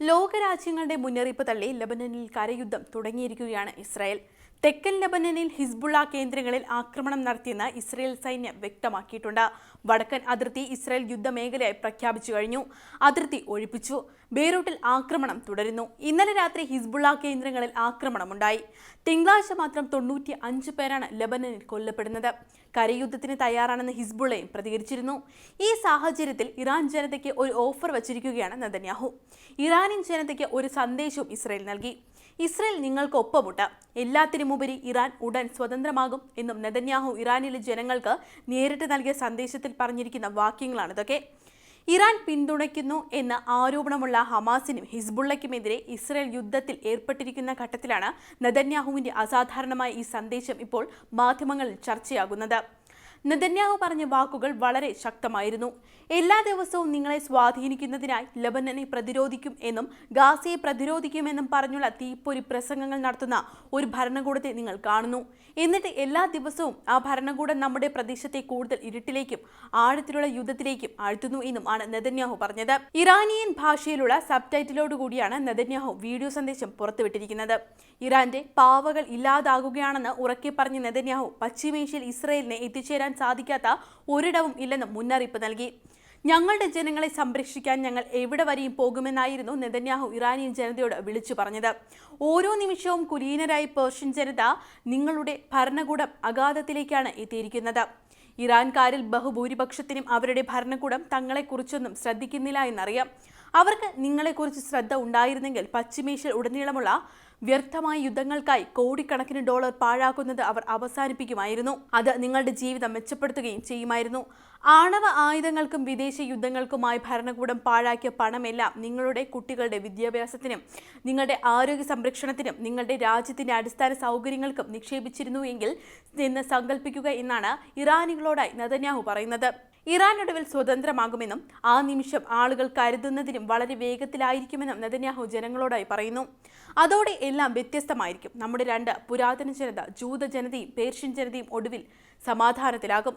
ലോകരാജ്യങ്ങളുടെ മുന്നറിയിപ്പ് തള്ളി ലബനനിൽ കരയുദ്ധം തുടങ്ങിയിരിക്കുകയാണ് ഇസ്രായേൽ. തെക്കൻ ലബനനിൽ ഹിസ്ബുള്ള കേന്ദ്രങ്ങളിൽ ആക്രമണം നടത്തിയെന്ന് ഇസ്രയേൽ സൈന്യം വ്യക്തമാക്കിയിട്ടുണ്ട്. വടക്കൻ അതിർത്തി ഇസ്രായേൽ യുദ്ധമേഖലയായി പ്രഖ്യാപിച്ചു കഴിഞ്ഞു. അതിർത്തി ഒഴിപ്പിച്ചു. ബെയ്റൂട്ടിൽ ആക്രമണം തുടരുന്നു. ഇന്നലെ രാത്രി ഹിസ്ബുള്ള കേന്ദ്രങ്ങളിൽ ആക്രമണമുണ്ടായി. തിങ്കളാഴ്ച മാത്രം തൊണ്ണൂറ്റി അഞ്ച് പേരാണ് ലബനനിൽ കൊല്ലപ്പെടുന്നത്. കരയുദ്ധത്തിന് തയ്യാറാണെന്ന് ഹിസ്ബുള്ളയും പ്രതികരിച്ചിരുന്നു. ഈ സാഹചര്യത്തിൽ ഇറാൻ ജനതയ്ക്ക് ഒരു ഓഫർ വച്ചിരിക്കുകയാണ് നദന്യാഹു ഇറാനിയൻ ജനതയ്ക്ക് ഒരു സന്ദേശവും ഇസ്രയേൽ നൽകി. ഇസ്രയേൽ നിങ്ങൾക്കൊപ്പമുണ്ട്. എല്ലാത്തിനുമുപരി ഇറാൻ ഉടൻ സ്വതന്ത്രമാകും എന്നും നെതന്യാഹു ഇറാനിലെ ജനങ്ങൾക്ക് നേരിട്ട് നൽകിയ സന്ദേശത്തിൽ പറഞ്ഞിരിക്കുന്ന വാക്യങ്ങളാണ് ഇതൊക്കെ. ഇറാൻ പിന്തുണയ്ക്കുന്നു എന്ന ആരോപണമുള്ള ഹമാസിനും ഹിസ്ബുള്ളയ്ക്കുമെതിരെ ഇസ്രയേൽ യുദ്ധത്തിൽ ഏർപ്പെട്ടിരിക്കുന്ന ഘട്ടത്തിലാണ് നെതന്യാഹുവിന്റെ അസാധാരണമായ ഈ സന്ദേശം ഇപ്പോൾ മാധ്യമങ്ങളിൽ ചർച്ചയാകുന്നത്. നെതന്യാഹു പറഞ്ഞ വാക്കുകൾ വളരെ ശക്തമായിരുന്നു. എല്ലാ ദിവസവും നിങ്ങളെ സ്വാധീനിക്കുന്നതിനായി ലബനനെ പ്രതിരോധിക്കും എന്നും ഗാസയെ പ്രതിരോധിക്കുമെന്നും പറഞ്ഞുള്ള തീപ്പൊരി പ്രസംഗങ്ങൾ നടത്തുന്ന ഒരു ഭരണകൂടത്തെ നിങ്ങൾ കാണുന്നു. എന്നിട്ട് എല്ലാ ദിവസവും ആ ഭരണകൂടം നമ്മുടെ പ്രദേശത്തെ കൂടുതൽ ഇരുട്ടിലേക്കും ആഴത്തിലുള്ള യുദ്ധത്തിലേക്കും ആഴ്ത്തുന്നു എന്നും ആണ് നെതന്യാഹു പറഞ്ഞത്. ഇറാനിയൻ ഭാഷയിലുള്ള സബ് ടൈറ്റിലോടുകൂടിയാണ് നെതന്യാഹു വീഡിയോ സന്ദേശം പുറത്തുവിട്ടിരിക്കുന്നത്. ഇറാന്റെ പാവകൾ ഇല്ലാതാകുകയാണെന്ന് ഉറക്കെ പറഞ്ഞ നെതന്യാഹു പശ്ചിമേഷ്യയിൽ ഇസ്രയേലിനെ എത്തിച്ചേരാൻ സാധിക്കാത്ത ഒരിടവും ഇല്ലെന്നും മുന്നറിയിപ്പ് നൽകി. ഞങ്ങളുടെ ജനങ്ങളെ സംരക്ഷിക്കാൻ ഞങ്ങൾ എവിടെ വരെയും പോകുമെന്നായിരുന്നു നെതന്യാഹു ഇറാനിയൻ ജനതയോട് വിളിച്ചു പറഞ്ഞത്. ഓരോ നിമിഷവും കുലീനരായി പേർഷ്യൻ ജനത നിങ്ങളുടെ ഭരണകൂടം അഗാധത്തിലേക്കാണ് എത്തിയിരിക്കുന്നത്. ഇറാൻകാരിൽ ബഹുഭൂരിപക്ഷത്തിനും അവരുടെ ഭരണകൂടം തങ്ങളെക്കുറിച്ചൊന്നും ശ്രദ്ധിക്കുന്നില്ല എന്നറിയാം. അവർക്ക് നിങ്ങളെക്കുറിച്ച് ശ്രദ്ധ ഉണ്ടായിരുന്നെങ്കിൽ പശ്ചിമേഷ്യയിൽ ഉടനീളമുള്ള വ്യർത്ഥമായ യുദ്ധങ്ങൾക്കായി കോടിക്കണക്കിന് ഡോളർ പാഴാക്കുന്നത് അവർ അവസാനിപ്പിക്കുമായിരുന്നു. അത് നിങ്ങളുടെ ജീവിതം മെച്ചപ്പെടുത്തുകയും ചെയ്യുമായിരുന്നു. ആണവ ആയുധങ്ങൾക്കും വിദേശ യുദ്ധങ്ങൾക്കുമായി ഭരണകൂടം പാഴാക്കിയ പണമെല്ലാം നിങ്ങളുടെ കുട്ടികളുടെ വിദ്യാഭ്യാസത്തിനും നിങ്ങളുടെ ആരോഗ്യ സംരക്ഷണത്തിനും നിങ്ങളുടെ രാജ്യത്തിന്റെ അടിസ്ഥാന സൗകര്യങ്ങൾക്കും നിക്ഷേപിച്ചിരുന്നു എങ്കിൽ എന്ന് സങ്കല്പിക്കുക എന്നാണ് ഇറാനികളോടായി നതന്യാഹു പറയുന്നത്. ഇറാൻ ഒടുവിൽ സ്വതന്ത്രമാകുമെന്നും ആ നിമിഷം ആളുകൾ കരുതുന്നതിനും വളരെ വേഗത്തിലായിരിക്കുമെന്നും നദന്യാഹു ജനങ്ങളോടായി പറയുന്നു. അതോടെ എല്ലാം വ്യത്യസ്തമായിരിക്കും. നമ്മുടെ രണ്ട് പുരാതന ജനത ജൂത ജനതയും പേർഷ്യൻ ജനതയും ഒടുവിൽ സമാധാനത്തിലാകും.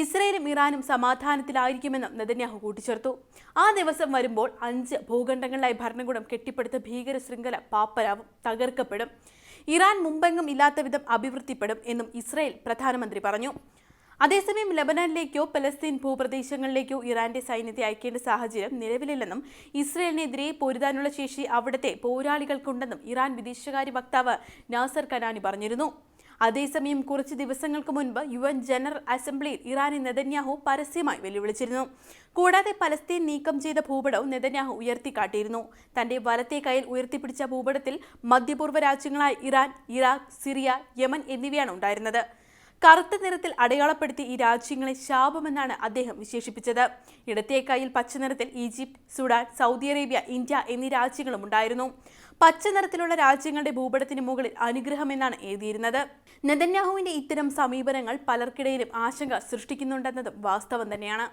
ഇസ്രയേലും ഇറാനും സമാധാനത്തിലായിരിക്കുമെന്നും നെതന്യാഹു കൂട്ടിച്ചേർത്തു. ആ ദിവസം വരുമ്പോൾ അഞ്ച് ഭൂഖണ്ഡങ്ങളിലായി ഭരണകൂടം കെട്ടിപ്പടുത്ത ഭീകര ശൃംഖല പാപ്പരാവും തകർക്കപ്പെടും. ഇറാൻ മുമ്പെങ്ങും ഇല്ലാത്ത വിധം അഭിവൃദ്ധിപ്പെടും എന്നും ഇസ്രയേൽ പ്രധാനമന്ത്രി പറഞ്ഞു. അതേസമയം ലബനാനിലേക്കോ പലസ്തീൻ ഭൂപ്രദേശങ്ങളിലേക്കോ ഇറാന്റെ സൈന്യത്തെ അയക്കേണ്ട സാഹചര്യം നിലവിലില്ലെന്നും ഇസ്രയേലിനെതിരെ പൊരുതാനുള്ള ശേഷി അവിടുത്തെ പോരാളികൾക്കുണ്ടെന്നും ഇറാൻ വിദേശകാര്യ വക്താവ് നാസർ കനാനി പറഞ്ഞിരുന്നു. അതേസമയം കുറച്ച് ദിവസങ്ങൾക്ക് മുൻപ് യു എൻ ജനറൽ അസംബ്ലിയിൽ ഇറാനെ നെതന്യാഹു പരസ്യമായി വെല്ലുവിളിച്ചിരുന്നു. കൂടാതെ പലസ്തീൻ നീക്കം ചെയ്ത ഭൂപടവും നെതന്യാഹു ഉയർത്തിക്കാട്ടിയിരുന്നു. തന്റെ വലത്തെ കൈയിൽ ഉയർത്തിപ്പിടിച്ച ഭൂപടത്തിൽ മധ്യപൂർവ രാജ്യങ്ങളായ ഇറാൻ ഇറാഖ് സിറിയ യമൻ എന്നിവയാണ് ഉണ്ടായിരുന്നത്. കറുത്ത നിറത്തിൽ അടയാളപ്പെടുത്തി ഈ രാജ്യങ്ങളെ ശാപമെന്നാണ് അദ്ദേഹം വിശേഷിപ്പിച്ചത്. ഇടത്തെ കൈയിൽ പച്ച നിറത്തിൽ Egypt Sudan Saudi Arabia India എന്നീ രാജ്യങ്ങളും ഉണ്ടായിരുന്നു. പച്ച നിറത്തിലുള്ള രാജ്യങ്ങളുടെ ഭൂപടത്തിന് മുകളിൽ അനുഗ്രഹമെന്നാണ് എഴുതിയിരുന്നത്. നെതന്യാഹുവിന്റെ ഇത്തരം സമീപനങ്ങൾ പലർക്കിടയിലും ആശങ്ക സൃഷ്ടിക്കുന്നുണ്ടെന്നതും വാസ്തവം തന്നെയാണ്.